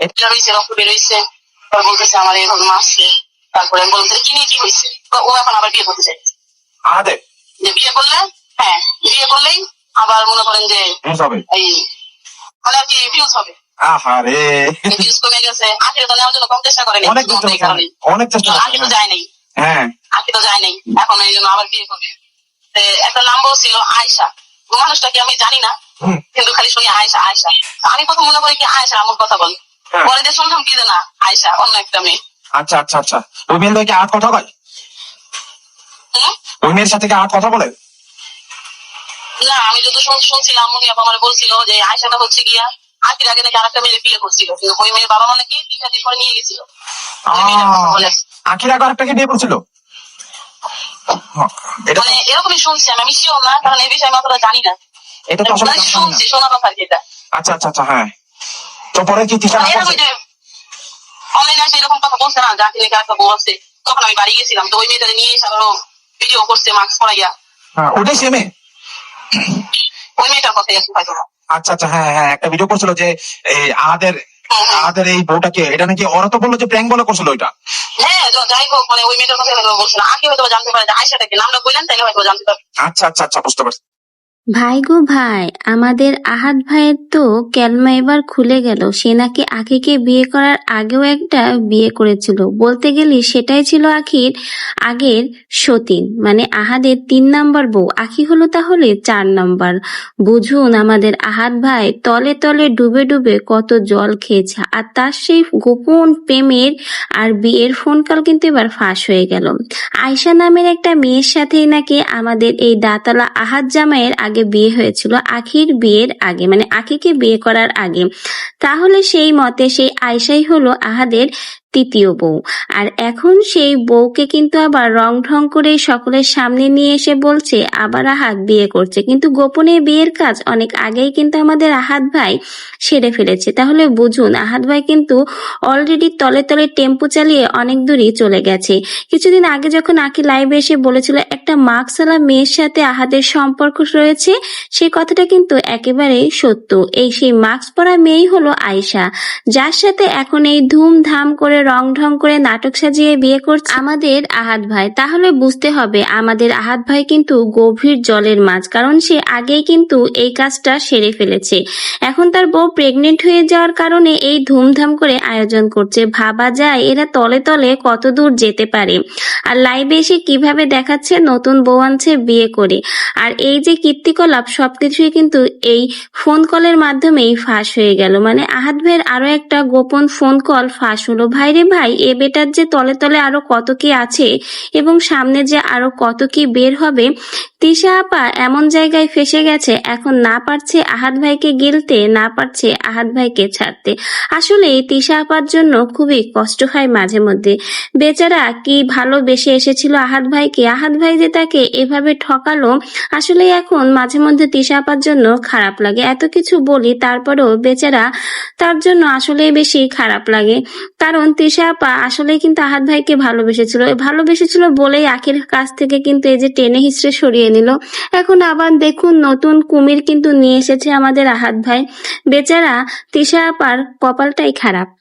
রক্ত বেরোইছে তারপর বলতেছে আমার এরকম মারছে তারপরে আমি বললাম কি নিয়ে কি হয়েছে? ও এখন আবার বিয়ে করতে চাই আহাদের যে বিয়ে করলে হ্যাঁ বিয়ে করলেই আবার মনে করেন যে এই মানে আর কি ভিউজ হবে? আহারে। ভিউজ কমে গেছে। আখেরে তো নেওয়ার জন্য কম চেষ্টা করেনি অনেক চেষ্টা এই কারণে। করছে, অনেক চেষ্টা আগে তো করছে, যায় নাই হ্যাঁ। আগে তো যায় নাই এখন এই জন্য আবার বিয়ে করবে। একটা ছিল আয়সা ও মানুষটাকে আমি জানি না কিন্তু খালি শুনি আয়সা আয়সা আমি কত মনে করি কি আয়সা আমার কথা বল। হ্যাঁ। পরে দিয়ে শুনলাম কি যে না আয়সা অন্য একটা মেয়ে। আচ্ছা আচ্ছা আচ্ছা। ওই মেয়ের কি আট কথা হুম? ওই মেয়ের সাথে কি আট কথা বলে? না আমি যত শুন- শুনছিলাম উনি আমার বলছিল যে আয়সাটা হচ্ছে গিয়া আখির আগে নাকি আরেকটা মেয়ে বিয়ে করছিল। কিন্তু ওই মেয়ের বাবা মানে কি তিন দিন পরে নিয়ে গেছিল। বলে। আখির আগে আরেকটাকে বিয়ে করছিল? মানে এরকমই শুনছি আমি শিওর না কারণ এই বিষয়ে আমি অতটা জানি না। এটা তো আসলে মানে জানতাম না। শুনছি শোনা কথা আর এটা। আচ্ছা আচ্ছা আচ্ছা হ্যাঁ। তো পরে কি তিশা যে অনলাইনে আসে এরকম কথা বলছে না নাকি একটা বউ আছে তখন আমি বাড়ি গেছিলাম তো ওই মেয়েটা নিয়ে এসে আরও ভিডিও করছে মাস্ক পরাইয়া। হ্যাঁ ওটাই সে মেয়ে ওই মেয়েটার কথাই আছে হয়তো আচ্ছা আচ্ছা হ্যাঁ হ্যাঁ একটা ভিডিও করছিল যে এই আহাদের হ্যাঁ, হ্যাঁ। আহাদের এই বউটাকে এটা নাকি ওরা তো বলল যে প্র্যাঙ্ক বলে করছিল ওইটা? হ্যাঁ যাই হোক মানে ওই মেয়েটার কথা বলছে না। আগে হয়তো জানতে পারে যে আয়সাটাকে নামটা কইলেন তাইলে হয়তো জানতে পারবে। আচ্ছা আচ্ছা আচ্ছা বুঝতে পারছি। ভাই গো ভাই, আমাদের আহাত ভাইয়ের তো ক্যালমা এবার খুলে গেল। সে নাকি আখিকে বিয়ে করার আগেও একটা বিয়ে করেছিল। বলতে গেলে সেটাই ছিল আখির আগের সতীন। মানে আহাদের তিন নাম্বার বউ। আখি হলো তাহলে চার নাম্বার। বুঝুন আমাদের আহাত ভাই তলে তলে ডুবে ডুবে কত জল খেয়েছে। আর তার সেই গোপন প্রেমের আর বিয়ের ফোন কল কিন্তু এবার ফাঁস হয়ে গেল। আয়শা নামের একটা মেয়ের সাথেই নাকি আমাদের এই দাতালা আহাদ জামাইয়ের আগে বিয়ে হয়েছিল, আখির বিয়ের আগে মানে আখিকে বিয়ে করার আগে। তাহলে সেই মতে সেই আয়সাই হলো আহাদের তৃতীয় বউ। আর এখন সেই বউকে কিন্তু আবার রং ঢং করে সকলের সামনে নিয়ে এসে বলছে, আবার আহাত বিয়ে করছে। কিন্তু গোপনে বিয়ের কাজ অনেক আগেই কিন্তু আমাদের আহাত ভাই সেরে ফেলেছে। তাহলে বুঝুন, আহাত ভাই কিন্তু অলরেডি তলে তলে টেম্পো চালিয়ে অনেক দূরই চলে গেছে। কিছুদিন আগে যখন আকি লাইভে এসে বলেছিল, একটা মার্কসালা মেয়ের সাথে আহাদের সম্পর্ক রয়েছে সেই কথাটা কিন্তু একেবারেই সত্য। এই সেই মাস্ক পরা মেয়েই হলো আয়শা, যার সাথে এখন এই ধুমধাম করে রং ঢং করে নাটক সাজিয়ে বিয়ে করছে আমাদের আহাত ভাই। তাহলে বুঝতে হবে আমাদের আহাত ভাই কিন্তু গভীর জলের মাছ, কারণ সে আগেই কিন্তু এই কাজটা সেরে ফেলেছে। এখন তার বউ প্রেগনেন্ট হয়ে যাওয়ার কারণে এই ধুমধাম করে আয়োজন করছে। ভাবা যায় এরা তলে তলে কত দূর যেতে পারে। আর লাইভে এসে কীভাবে দেখাচ্ছে নতুন বউ আনছে বিয়ে করে। আর এই যে কীর্তিকলাপ, সবকিছুই কিন্তু এই ফোন কলের মাধ্যমেই ফাঁস হয়ে গেল। মানে আহাত ভাইয়ের আরও একটা গোপন ফোন কল ফাঁস হলো। ভাই রে ভাই, এ বেটার যে তলে তলে আরও কত কি আছে এবং সামনে যে আরও কত কি বের হবে তিশা আপা এমন জায়গায় ফেসে গেছে, এখন না পারছে আহাত ভাইকে গিলতে, না পারছে আহাত ভাইকে ছাড়তে। আসলে তিশা আপার জন্য খুবই কষ্ট হয় মাঝে মধ্যে। বেচারা কি ভালোবেসে এসেছিল আহাত ভাইকে? আহাত ভাই যে তাকে এভাবে ঠকালো আসলে এখন মাঝে মধ্যে তিশা আপার জন্য খারাপ লাগে। এত কিছু বলি, তারপরেও বেচারা তার জন্য আসলেই বেশি খারাপ লাগে। কারণ তিশা আপা আসলে কিন্তু আহাত ভাইকে ভালোবেসেছিল। ভালোবেসেছিল বলেই আখির কাছ থেকে কিন্তু এই যে টেনে হিসড়ে সরিয়ে নিল। এখন আবার দেখুন, নতুন কুমির কিন্তু নিয়ে এসেছে আমাদের আহাত ভাই। বেচারা, তিশা আপার কপালটাই খারাপ।